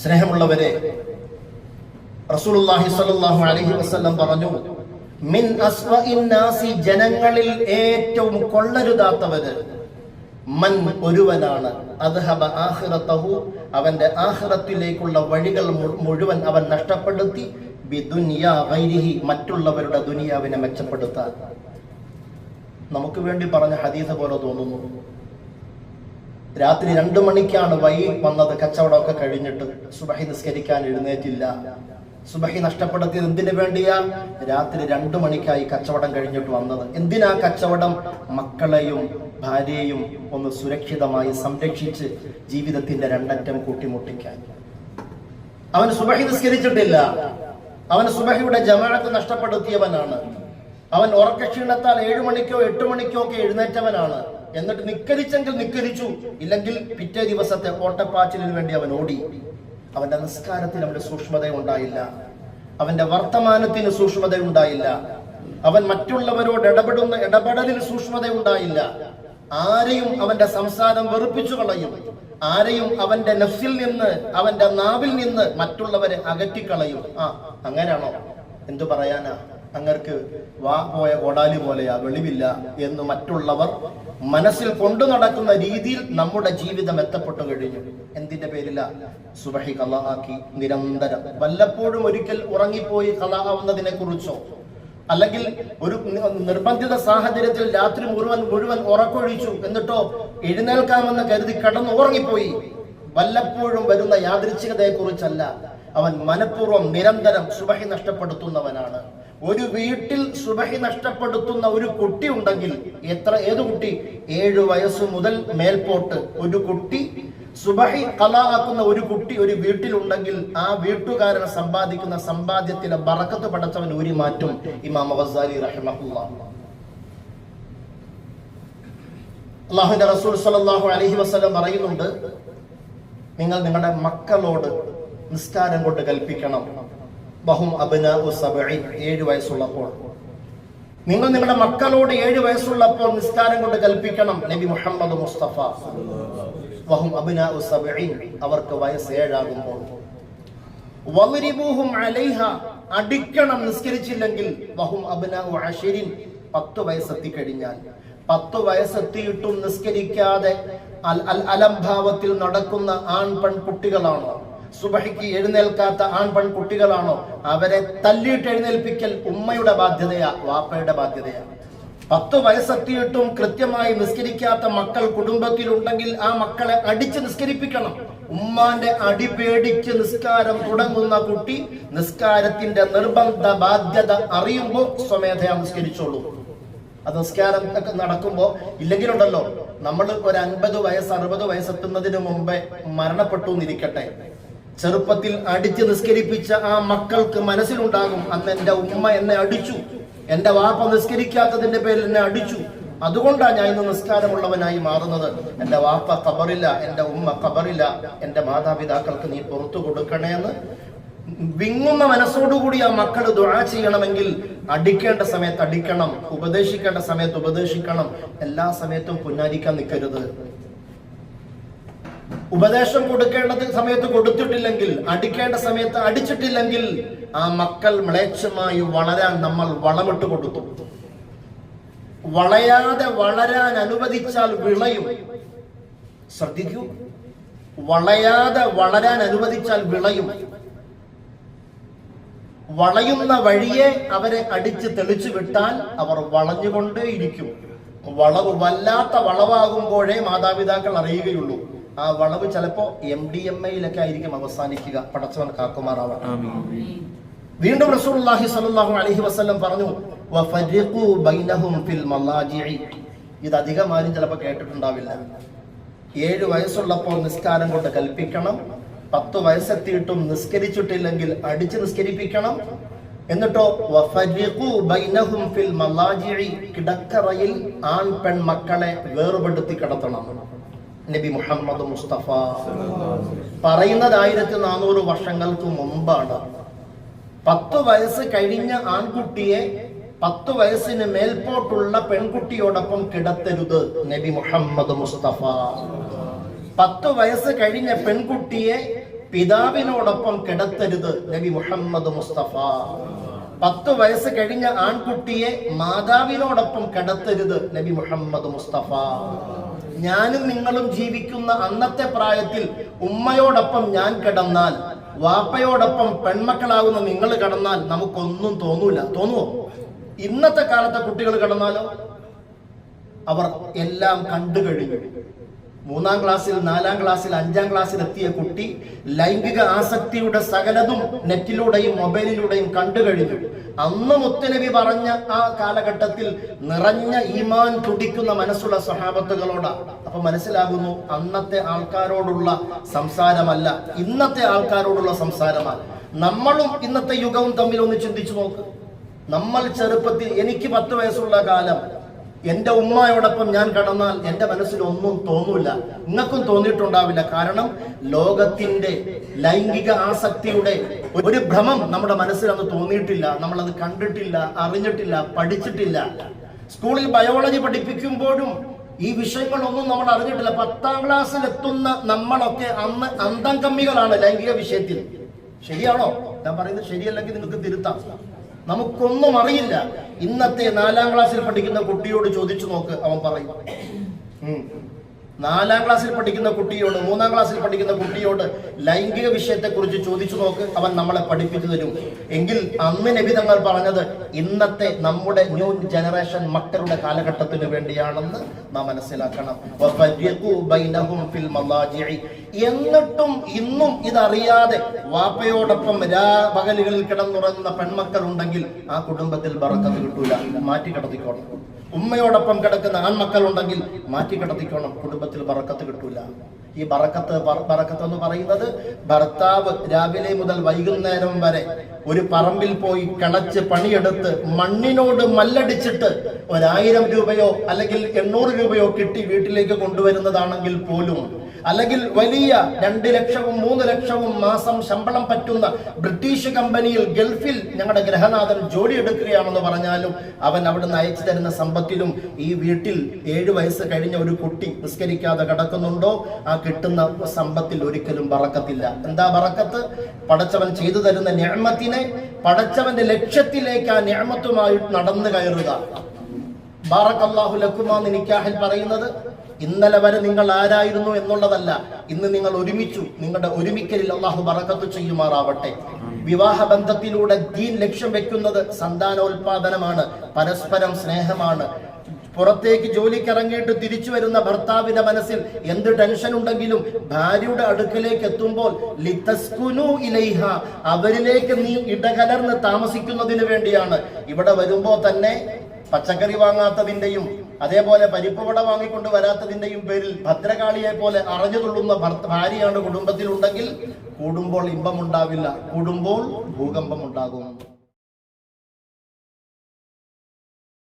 സ്നേഹമുള്ളവരെ റസൂലുള്ളാഹി സ്വല്ലല്ലാഹു അലൈഹി വസല്ലം പറഞ്ഞു മിൻ ജനങ്ങളിൽ ഏറ്റവും കൊള്ളരുതാത്തവര് മൻ ഒരുവനാണ്. അദ്ഹബ അവന്റെ ആഖിറത്തിലേക്കുള്ള വഴികൾ മുഴുവൻ അവൻ നഷ്ടപ്പെടുത്തി ഗൈരിഹി മറ്റുള്ളവരുടെ ദുനിയാവിനെ മെച്ചപ്പെടുത്താൻ. നമുക്ക് വേണ്ടി പറഞ്ഞ ഹദീസ് പോലെ തോന്നുന്നു രാത്രി രണ്ടു മണിക്കാണ് വൈ വന്നത്. കച്ചവടമൊക്കെ കഴിഞ്ഞിട്ട് സുബഹി നിസ്കരിക്കാൻ എഴുന്നേറ്റില്ല. സുബഹി നഷ്ടപ്പെടുത്തിയത് എന്തിനു വേണ്ടിയാ? രാത്രി രണ്ടു മണിക്കായി കച്ചവടം കഴിഞ്ഞിട്ട് വന്നത്. എന്തിനാ കച്ചവടം? മക്കളെയും ഭാര്യയും ഒന്ന് സുരക്ഷിതമായി സംരക്ഷിച്ച് ജീവിതത്തിന്റെ രണ്ടറ്റം കൂട്ടിമുട്ടിക്കാൻ. അവൻ സുബഹി നിസ്കരിച്ചിട്ടില്ല. അവൻ സുബഹിയുടെ ജമാഅത്ത് നഷ്ടപ്പെടുത്തിയവനാണ്. അവൻ ഉറക്കക്ഷീണത്താൽ ഏഴു മണിക്കോ എട്ട് മണിക്കോ ഒക്കെ എഴുന്നേറ്റവനാണ്. എന്നിട്ട് നിക്കരിച്ചെങ്കിൽ നിക്കരിച്ചു ഇല്ലെങ്കിൽ പിറ്റേ ദിവസത്തെ ഓട്ടപ്പാച്ചിലിന് വേണ്ടി അവൻ ഓടി. അവന്റെ നിസ്കാരത്തിന് അവന്റെ സൂക്ഷ്മത ഉണ്ടായില്ല. അവന്റെ വർത്തമാനത്തിന് സൂക്ഷ്മത ഉണ്ടായില്ല. അവൻ മറ്റുള്ളവരോട് ഇടപെടുന്ന ഇടപെടലിൽ സൂക്ഷ്മത ഉണ്ടായില്ല. ആരെയും അവന്റെ സംസാരം വെറുപ്പിച്ചു കളയും. ആരെയും അവന്റെ നഫ്സിൽ നിന്ന് അവന്റെ നാവിൽ നിന്ന് മറ്റുള്ളവരെ അകറ്റിക്കളയും. ആ അങ്ങനെയാണോ? എന്തു പറയാനാ? അങ്ങർക്ക് വാ പോയ കോടാലി പോലെയാ വെളിവില്ല എന്ന് മറ്റുള്ളവർ മനസ്സിൽ കൊണ്ടു നടക്കുന്ന രീതിയിൽ നമ്മുടെ ജീവിതം എത്തപ്പെട്ടു കഴിഞ്ഞു. എന്തിന്റെ പേരില? സുബഹി കല ആക്കി നിരന്തരം. വല്ലപ്പോഴും ഒരിക്കൽ ഉറങ്ങിപ്പോയി കല ആവുന്നതിനെ കുറിച്ചോ അല്ലെങ്കിൽ ഒരു നിർബന്ധിത സാഹചര്യത്തിൽ രാത്രി മുഴുവൻ മുഴുവൻ ഉറക്കൊഴിച്ചു എന്നിട്ടോ എഴുന്നേൽക്കാമെന്ന് കരുതി കടന്നു ഉറങ്ങിപ്പോയി. വല്ലപ്പോഴും വരുന്ന യാദൃച്ഛികതയെ കുറിച്ചല്ല അവൻ മനഃപൂർവം നിരന്തരം സുബഹി നഷ്ടപ്പെടുത്തുന്നവനാണ്. ഒരു വീട്ടിൽ സുബഹി നഷ്ടപ്പെടുത്തുന്ന ഒരു കുട്ടി ഉണ്ടെങ്കിൽ എത്ര ഏത് കുട്ടി? ഏഴ് വയസ്സ് മുതൽ മേൽപോട്ട് ഒരു കുട്ടി. സുബഹി കലാക്കുന്ന ഒരു കുട്ടി ഒരു വീട്ടിലുണ്ടെങ്കിൽ ആ വീട്ടുകാരൻ സമ്പാദിക്കുന്ന സമ്പാദ്യത്തിലെ ബറക്കത്ത് പടച്ചവൻ ഊരി മാറ്റും. ഇമാം അവസാലി റഹ്മുള്ള അള്ളാഹുന്റെ റസൂൽ സലാഹു അലഹി വസ്ലം പറയുന്നുണ്ട് നിങ്ങൾ നിങ്ങളുടെ മക്കളോട് നിസ്കാരം കൊണ്ട് കൽപ്പിക്കണം. ബഹും അബന സബഇ ഏഴ് വയസ്സുള്ളപ്പോൾ. നിങ്ങൾ നിങ്ങളുടെ മക്കളോട് ഏഴ് വയസ്സുള്ളപ്പോൾ നിസ്കാരം കൊണ്ട് കൽപ്പിക്കണം നബി മുഹമ്മദ് മുസ്തഫ. വഹും അബിന സബഇ അവർക്ക് വയസ്സ് ഏഴാകുമ്പോൾ. അടിക്കണം നിസ്കരിച്ചില്ലെങ്കിൽ വഹും അബിന അശരിൻ പത്ത് വയസ്സെത്തി കഴിഞ്ഞാൽ പത്ത് വയസ്സെത്തിയിട്ടും നിസ്കരിക്കാതെ അൽ അൽ അലംഭാവത്തിൽ നടക്കുന്ന ആൺ പെൺകുട്ടികളാണോ? സുബഹിക്ക് എഴുന്നേൽക്കാത്ത ആൺ പെൺകുട്ടികളാണോ അവരെ തല്ലിയിട്ട് എഴുന്നേൽപ്പിക്കൽ ഉമ്മയുടെ ബാധ്യതയാ വാപ്പയുടെ ബാധ്യതയാ. പത്ത് വയസ്സെത്തിയിട്ടും കൃത്യമായി നിസ്കരിക്കാത്ത മക്കൾ കുടുംബത്തിലുണ്ടെങ്കിൽ ആ മക്കളെ അടിച്ച് നിസ്കരിപ്പിക്കണം. ഉമ്മാന്റെ അടി പേടിച്ച് നിസ്കാരം തുടങ്ങുന്ന കുട്ടി നിസ്കാരത്തിന്റെ നിർബന്ധ ബാധ്യത അറിയുമ്പോൾ സ്വമേധയാ നിസ്കരിച്ചോളൂ. അത് നിസ്കാരം ഒക്കെ നടക്കുമ്പോ ഇല്ലെങ്കിലുണ്ടല്ലോ നമ്മൾ ഒരു അൻപത് വയസ്സ് അറുപത് വയസ്സെത്തുന്നതിന് മുമ്പേ മരണപ്പെട്ടു എന്നിരിക്കട്ടെ ചെറുപ്പത്തിൽ അടിച്ച് നിസ്കരിപ്പിച്ച ആ മക്കൾക്ക് മനസ്സിലുണ്ടാകും അന്ന് എന്റെ ഉമ്മ എന്നെ അടിച്ചു. എന്റെ വാപ്പ നിസ്കരിക്കാത്തതിന്റെ പേരിൽ എന്നെ അടിച്ചു. അതുകൊണ്ടാണ് ഞാൻ ഇന്ന് നിസ്കാരമുള്ളവനായി മാറുന്നത്. എന്റെ വാപ്പ കബറില്ല എന്റെ ഉമ്മ കബറില്ല എന്റെ മാതാപിതാക്കൾക്ക് നീ പുറത്തു കൊടുക്കണേന്ന്. വിങ്ങുന്ന മനസ്സോടുകൂടി ആ മക്കൾ ദുഴ ചെയ്യണമെങ്കിൽ അടിക്കേണ്ട സമയത്ത് അടിക്കണം ഉപദേശിക്കേണ്ട സമയത്ത് ഉപദേശിക്കണം. എല്ലാ സമയത്തും പുന്നാരിക്കാൻ നിൽക്കരുത്. ഉപദേശം കൊടുക്കേണ്ട സമയത്ത് കൊടുത്തിട്ടില്ലെങ്കിൽ അടിക്കേണ്ട സമയത്ത് അടിച്ചിട്ടില്ലെങ്കിൽ ആ മക്കൾ മ്ലേച്ഛമായി വളരാൻ നമ്മൾ വളമിട്ട് കൊടുത്തു. വളയാതെ വളരാൻ അനുവദിച്ചാൽ വിളയും. ശ്രദ്ധിക്കൂ. വളയാതെ വളരാൻ അനുവദിച്ചാൽ വിളയും. വളയുന്ന വഴിയെ അവരെ അടിച്ച് തെളിച്ചു വിട്ടാൽ അവർ വളഞ്ഞുകൊണ്ടേയിരിക്കും. വളവ് വല്ലാത്ത വളവാകുമ്പോഴേ മാതാപിതാക്കൾ അറിയുകയുള്ളൂ. ആ വളവ് ചിലപ്പോ എം ഡി എം എയിലൊക്കെ ആയിരിക്കും അവസാനിക്കുക. പടച്ചവൻ കാക്കുമാറാവട്ടെ വീണ്ടും റസൂലുള്ളാഹി സ്വല്ലല്ലാഹു അലഹി വസ്ലം പറഞ്ഞു ഇത് അധികം ആരും ചിലപ്പോൾ കേട്ടിട്ടുണ്ടാവില്ല. ഏഴു വയസ്സുള്ളപ്പോൾ നിസ്കാരം കൊണ്ട് കൽപ്പിക്കണം പത്ത് വയസ്സെത്തിയിട്ടും നിസ്കരിച്ചിട്ടില്ലെങ്കിൽ അടിച്ച് നിസ്കരിപ്പിക്കണം. എന്നിട്ടോ ഫിൽ കിടക്കറയിൽ ആൺ പെൺ മക്കളെ വേർപെടുത്തി കിടത്തണം. നബി മുഹമ്മദ് മുസ്തഫ. പറയുന്നത് ആയിരത്തി നാനൂറ് വർഷങ്ങൾക്ക് മുമ്പാണ്. പത്ത് വയസ്സ് കഴിഞ്ഞ ആൺകുട്ടിയെ പത്ത് വയസ്സിന് മേൽപോട്ടുള്ള പെൺകുട്ടിയോടൊപ്പം കിടത്തരുത് നബി മുഹമ്മദ് മുസ്തഫ. പത്ത് വയസ്സ് കഴിഞ്ഞ പെൺകുട്ടിയെ പിതാവിനോടൊപ്പം കിടത്തരുത് നബി മുഹമ്മദ് മുസ്തഫ. പത്ത് വയസ്സ് കഴിഞ്ഞ ആൺകുട്ടിയെ മാതാവിനോടൊപ്പം കിടത്തരുത് നബി മുഹമ്മദ് മുസ്തഫ. ഞാനും നിങ്ങളും ജീവിക്കുന്ന അന്നത്തെ പ്രായത്തിൽ ഉമ്മയോടൊപ്പം ഞാൻ കിടന്നാൽ വാപ്പയോടൊപ്പം പെൺമക്കളാകുന്ന നിങ്ങൾ കിടന്നാൽ നമുക്കൊന്നും തോന്നൂല. തോന്നുവോ? ഇന്നത്തെ കാലത്തെ കുട്ടികൾ കിടന്നാലോ? അവർ എല്ലാം കണ്ടു കഴിഞ്ഞു. മൂന്നാം ക്ലാസ്സിൽ നാലാം ക്ലാസ്സിൽ അഞ്ചാം ക്ലാസ്സിൽ എത്തിയ കുട്ടി ലൈംഗിക ആസക്തിയുടെ സകലതും നെറ്റിലൂടെയും മൊബൈലിലൂടെയും കണ്ടു കഴിഞ്ഞു. അന്ന് മുത്തനബി പറഞ്ഞ ആ കാലഘട്ടത്തിൽ നിറഞ്ഞ ഈമാൻ തുടിക്കുന്ന മനസ്സുള്ള സ്വഭാവത്തുകളോടാണ് അപ്പൊ മനസ്സിലാകുന്നു അന്നത്തെ ആൾക്കാരോടുള്ള സംസാരമല്ല ഇന്നത്തെ ആൾക്കാരോടുള്ള സംസാരമാണ്. നമ്മളും ഇന്നത്തെ യുഗവും തമ്മിൽ ഒന്ന് ചിന്തിച്ചു നോക്ക്. നമ്മൾ ചെറുപ്പത്തിൽ എനിക്ക് പത്ത് വയസ്സുള്ള കാലം എന്റെ ഉമ്മയോടൊപ്പം ഞാൻ കടന്നാൽ എന്റെ മനസ്സിൽ ഒന്നും തോന്നൂല. നിങ്ങൾക്കും തോന്നിയിട്ടുണ്ടാവില്ല. കാരണം ലോകത്തിന്റെ ലൈംഗിക ആസക്തിയുടെ ഒരു ഭ്രമം നമ്മുടെ മനസ്സിൽ അന്ന് തോന്നിയിട്ടില്ല. അത് കണ്ടിട്ടില്ല അറിഞ്ഞിട്ടില്ല പഠിച്ചിട്ടില്ല. സ്കൂളിൽ ബയോളജി പഠിപ്പിക്കുമ്പോഴും ഈ വിഷയങ്ങളൊന്നും നമ്മൾ അറിഞ്ഞിട്ടില്ല. പത്താം ക്ലാസ്സിൽ എത്തുന്ന നമ്മളൊക്കെ അന്ന് അന്തം കമ്മികളാണ് ലൈംഗിക വിഷയത്തിൽ. ശരിയാണോ? ഞാൻ പറയുന്നത് ശരിയല്ലെങ്കിൽ നിങ്ങൾക്ക് തിരുത്താം. നമുക്കൊന്നും അറിയില്ല ഇന്നത്തെ നാലാം ക്ലാസ്സിൽ പഠിക്കുന്ന കുട്ടിയോട് ചോദിച്ചു നോക്ക് അവൻ പറയും. നാലാം ക്ലാസ്സിൽ പഠിക്കുന്ന കുട്ടിയോട് മൂന്നാം ക്ലാസ്സിൽ പഠിക്കുന്ന കുട്ടിയോട് ലൈംഗിക വിഷയത്തെക്കുറിച്ച് ചോദിച്ചു നോക്ക്. അവൻ നമ്മളെ പഠിപ്പിച്ചു തരും. എങ്കിൽ അന്ന് നബി തങ്ങൾ പറഞ്ഞത് ഇന്നത്തെ നമ്മുടെ ന്യൂ ജനറേഷൻ മക്കളുടെ കാലഘട്ടത്തിന് വേണ്ടിയാണെന്ന് നാം മനസ്സിലാക്കണം. എന്നിട്ടും ഇന്നും ഇതറിയാതെ വാപ്പയോടൊപ്പം രാപകലുകളിൽ കിടന്നുറങ്ങുന്ന പെൺമക്കൾ ഉണ്ടെങ്കിൽ ആ കുടുംബത്തിൽ ബറക്കത്ത് കിട്ടൂല. മാറ്റി കിടത്തിക്കോണം. ഉമ്മയോടൊപ്പം കിടക്കുന്ന ആൺമക്കൾ ഉണ്ടെങ്കിൽ മാറ്റി കിടത്തിക്കോണം. കുടുംബത്തിൽ ബറക്കത്ത് കിട്ടൂല. ഈ ബറക്കത്ത് ബറ- ബറക്കത്ത് എന്ന് പറയുന്നത് ഭർത്താവ് രാവിലെ മുതൽ വൈകുന്നേരം വരെ ഒരു പറമ്പിൽ പോയി കിളച്ച് പണിയെടുത്ത് മണ്ണിനോട് മല്ലടിച്ചിട്ട് ഒരായിരം രൂപയോ അല്ലെങ്കിൽ എണ്ണൂറ് രൂപയോ കിട്ടി വീട്ടിലേക്ക് കൊണ്ടുവരുന്നതാണെങ്കിൽ പോലും അല്ലെങ്കിൽ വലിയ രണ്ട് ലക്ഷവും മൂന്ന് ലക്ഷവും മാസം ശമ്പളം പറ്റുന്ന ബ്രിട്ടീഷ് കമ്പനിയിൽ ഗൾഫിൽ ഞങ്ങളുടെ ഗ്രഹനാഥൻ ജോലി എടുക്കുകയാണെന്ന് പറഞ്ഞാലും അവൻ അവിടുന്ന് അയച്ചു തരുന്ന സമ്പത്തിലും ഈ വീട്ടിൽ ഏഴ് വയസ്സ് കഴിഞ്ഞ ഒരു കുട്ടി നിസ്കരിക്കാതെ കിടക്കുന്നുണ്ടോ? ആ കിട്ടുന്ന സമ്പത്തിൽ ഒരിക്കലും പറക്കത്തില്ല. എന്താ പറക്കത്ത്? പടച്ചവൻ ചെയ്തു തരുന്ന ഞാമത്തിനെ പടച്ചവന്റെ ലക്ഷ്യത്തിലേക്ക് ആ ഞാമത്തുമായി നടന്നു കയറുക. ബാറക്കല്ലാഹു ലക്കുമാന്ന് നിനിക്കാഹിൽ പറയുന്നത് ഇന്നലെ വരെ നിങ്ങൾ ആരായിരുന്നു എന്നുള്ളതല്ല. ഇന്ന് നിങ്ങൾ ഒരുമിച്ചു. നിങ്ങളുടെ ഒരുമിക്കലിൽ അള്ളാഹു ബറക്കത്ത് ചെയ്യുമാറാവട്ടെ. വിവാഹ ബന്ധത്തിലൂടെ ദീൻ ലക്ഷ്യം വെക്കുന്നത് സന്താനോൽപാദനമാണ് പരസ്പരം സ്നേഹമാണ്. പുറത്തേക്ക് ജോലിക്ക് ഇറങ്ങിയിട്ട് തിരിച്ചു വരുന്ന ഭർത്താവിന്റെ മനസ്സിൽ എന്ത് ടെൻഷൻ ഉണ്ടെങ്കിലും ഭാര്യയുടെ അടുക്കലേക്ക് എത്തുമ്പോൾ അവരിലേക്ക് നീ ഇടകലർന്ന് താമസിക്കുന്നതിന് വേണ്ടിയാണ്. ഇവിടെ വരുമ്പോ തന്നെ പച്ചക്കറി വാങ്ങാത്തതിന്റെയും അതേപോലെ പരിപ്പ് വട വാങ്ങിക്കൊണ്ട് വരാത്തതിന്റെയും പേരിൽ ഭദ്രകാളിയെ പോലെ അറിഞ്ഞു തുള്ളുന്ന ഭാര്യയാണ് കുടുംബത്തിലുണ്ടെങ്കിൽ കൂടുമ്പോൾ ഇമ്പമുണ്ടാവില്ല. കൂടുമ്പോൾ ഭൂകമ്പം ഉണ്ടാകും